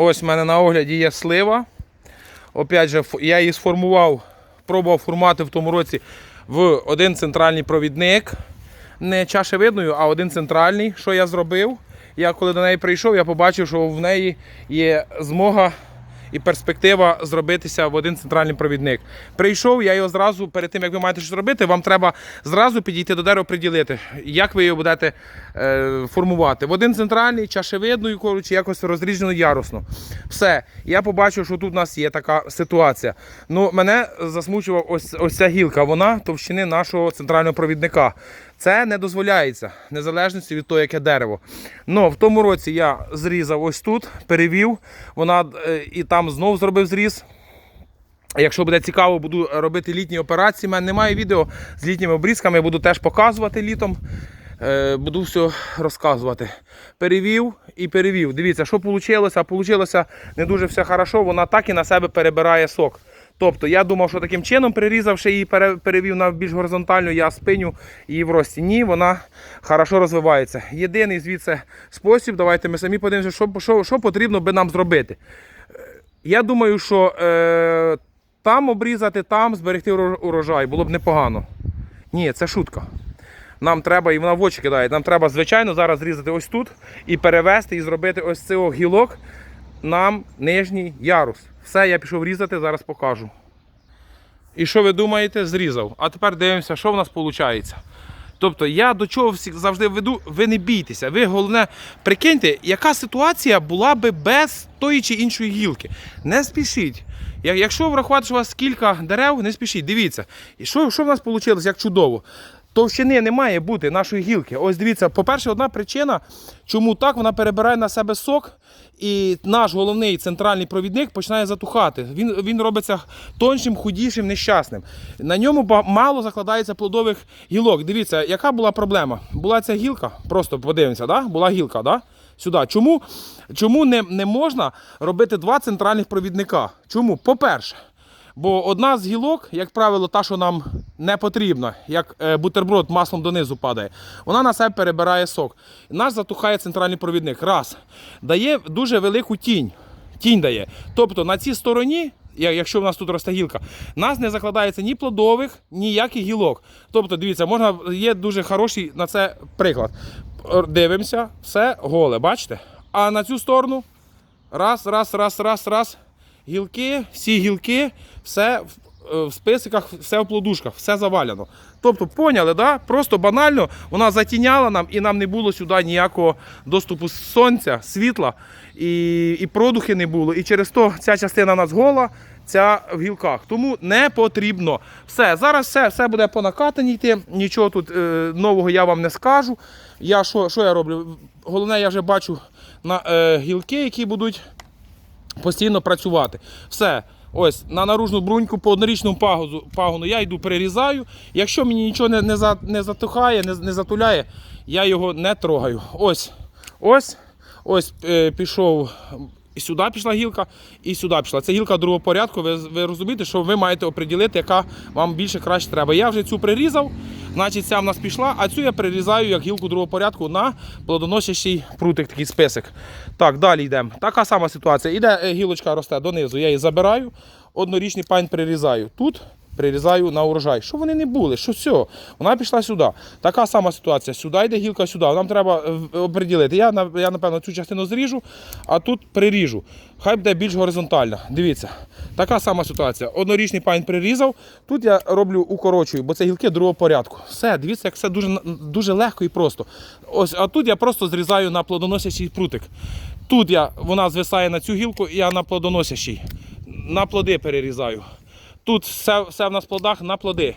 Ось в мене на огляді є слива. Опять же, я її сформував, пробував формувати в тому році в один центральний провідник. Не чашевидною, а один центральний. Що я зробив? Я коли до неї прийшов, я побачив, що в неї є змога і перспектива зробитися в один центральний провідник. Прийшов, я його зразу, перед тим як ви маєте щось робити, вам треба зразу підійти до дерева, приділити, як ви його будете е, формувати. В один центральний, чашевидною, коротше, якось розріджено ярусно. Все. Я побачив, що тут у нас є така ситуація. Ну, мене засмучувала ось, ось ця гілка, вона товщини нашого центрального провідника. Це не дозволяється, незалежності від того, яке дерево. Ну, в тому році я зрізав ось тут, перевів, вона е, і там знов зробив зріз. Якщо буде цікаво, буду робити літні операції. У мене немає відео з літніми обрізками, буду теж показувати літом. Е, Буду все розказувати. Перевів і перевів. Дивіться, що вийшло. Вийшло не дуже все хорошо, вона так і на себе перебирає сок. Тобто я думав, що таким чином, перерізавши її, перевів на більш горизонтальну, я спиню її в рості. Ні, вона хорошо розвивається. Єдиний звідси спосіб, давайте ми самі подивимося, що, що, що потрібно би нам зробити. Я думаю, що е, там обрізати, там зберегти урожай було б непогано. Ні, це шутка. Нам треба, і вона в очі кидає, нам треба, звичайно, зараз зрізати ось тут і перевести, і зробити ось цього гілок нам нижній ярус. Все, я пішов різати, зараз покажу. І що ви думаєте? Зрізав. А тепер дивимося, що в нас виходить. Тобто я до чого завжди веду, ви не бійтеся. Ви головне прикиньте, яка ситуація була би без тої чи іншої гілки. Не спішіть. Якщо врахувати, що у вас кілька дерев, не спішіть. Дивіться. І що, що в нас вийшло, як чудово. Товщини не має бути нашої гілки. Ось дивіться, по-перше, одна причина, чому так вона перебирає на себе сок, і наш головний центральний провідник починає затухати. Він, він робиться тоншим, худішим, нещасним. На ньому мало закладається плодових гілок. Дивіться, яка була проблема? Була ця гілка, просто подивимося, да? була гілка, да? Сюди. Чому, чому не, не можна робити два центральних провідника? Чому? По-перше, Бо одна з гілок, як правило, та, що нам не потрібна, як е, бутерброд маслом донизу падає, вона на себе перебирає сок. Наш затухає центральний провідник. Раз. Дає дуже велику тінь. Тінь дає. Тобто на цій стороні, якщо в нас тут росте гілка, нас не закладається ні плодових, ніяких гілок. Тобто, дивіться, можна, є дуже хороший на це приклад. Дивимося, все голе, бачите? А на цю сторону раз, раз, раз, раз, раз. Гілки, всі гілки, все в, е, в списиках, все в плодушках, все завалено. Тобто, поняли, да? просто банально вона затіняла нам і нам не було сюди ніякого доступу сонця, світла і, і продухи не було. І через то ця частина нас гола, ця в гілках. Тому не потрібно. Все, зараз все, все буде по накатанні йти. Нічого тут е, нового я вам не скажу. Я що, що я роблю? Головне, я вже бачу на е, гілки, які будуть постійно працювати. Все. Ось на наружну бруньку по однорічному пагону, пагону я йду перерізаю. Якщо мені нічого не, не, за, не затухає, не, не затуляє, я його не трогаю. Ось, ось, ось е, пішов. І сюди пішла гілка, і сюди пішла. Це гілка другого порядку. Ви, ви розумієте, що ви маєте оприділити, яка вам більше краще треба. Я вже цю прирізав, значить ця в нас пішла, а цю я прирізаю як гілку другого порядку на плодоносящий прутик, такий список. Так, далі йдемо. Така сама ситуація. Іде е, гілочка росте донизу, я її забираю, однорічний пань прирізаю. Тут прирізаю на урожай. Що вони не були? Що все? Вона пішла сюди. Така сама ситуація. Сюди йде гілка сюди. Нам треба е, оприділити. Я, я напевно, цю частину зріжу, а тут приріжу. Хай буде більш горизонтальна. Дивіться, така сама ситуація. Однорічний пань прирізав. Тут я роблю укорочую, бо це гілки другого порядку. Все, дивіться, як все дуже, дуже легко і просто. Ось, а тут я просто зрізаю на плодоносячий прутик. Тут я, вона звисає на цю гілку, і я на плодоносящий. На плоди перерізаю. Тут все, все в нас плодах на плоди.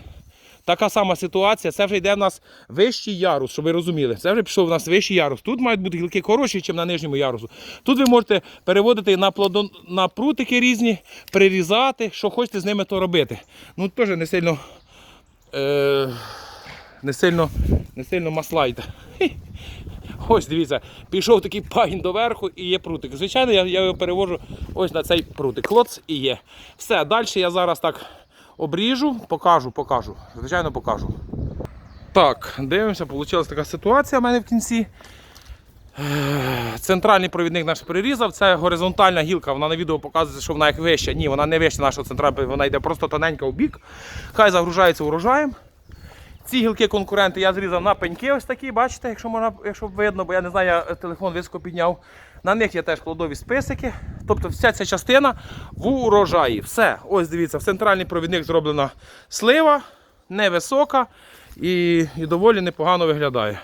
Така сама ситуація. Це вже йде в нас вищий ярус, щоб ви розуміли. Це вже пішов в нас вищий ярус. Тут мають бути гілки коротші, ніж на нижньому ярусу. Тут ви можете переводити на плодон, на прутики різні, прирізати, що хочете з ними то робити. Ну теж не сильно. Е, не сильно, не сильно маслайте. Ось дивіться, пішов такий пагін доверху і є прутик. Звичайно, я, я його перевожу ось на цей прутик. Клоц і є. Все, далі я зараз так обріжу, покажу, покажу. Звичайно, покажу. Так, дивимося, вийшла така ситуація в мене в кінці. Центральний провідник наш перерізав. Це горизонтальна гілка. Вона на відео показує, що вона як вища. Ні, вона не вища нашого центрального, вона йде просто тоненька в бік. Хай загружається урожаєм. Ці гілки конкуренти я зрізав на пеньки ось такі, бачите, якщо можна, якщо видно, бо я не знаю, я телефон високо підняв. На них є теж плодові списики. Тобто вся ця частина в урожаї. Все. Ось дивіться, в центральний провідник зроблена слива, невисока і, і доволі непогано виглядає.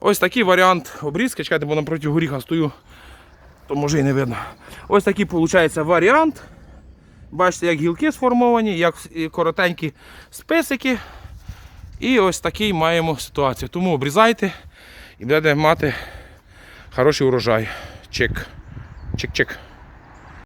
Ось такий варіант обрізки. Чекайте, бо напроти горіха стою, то може і не видно. Ось такий виходить варіант. Бачите, як гілки сформовані, як коротенькі списики. І ось такий маємо ситуацію. Тому обрізайте і будете мати хороший урожай. Чик. Чик-чик.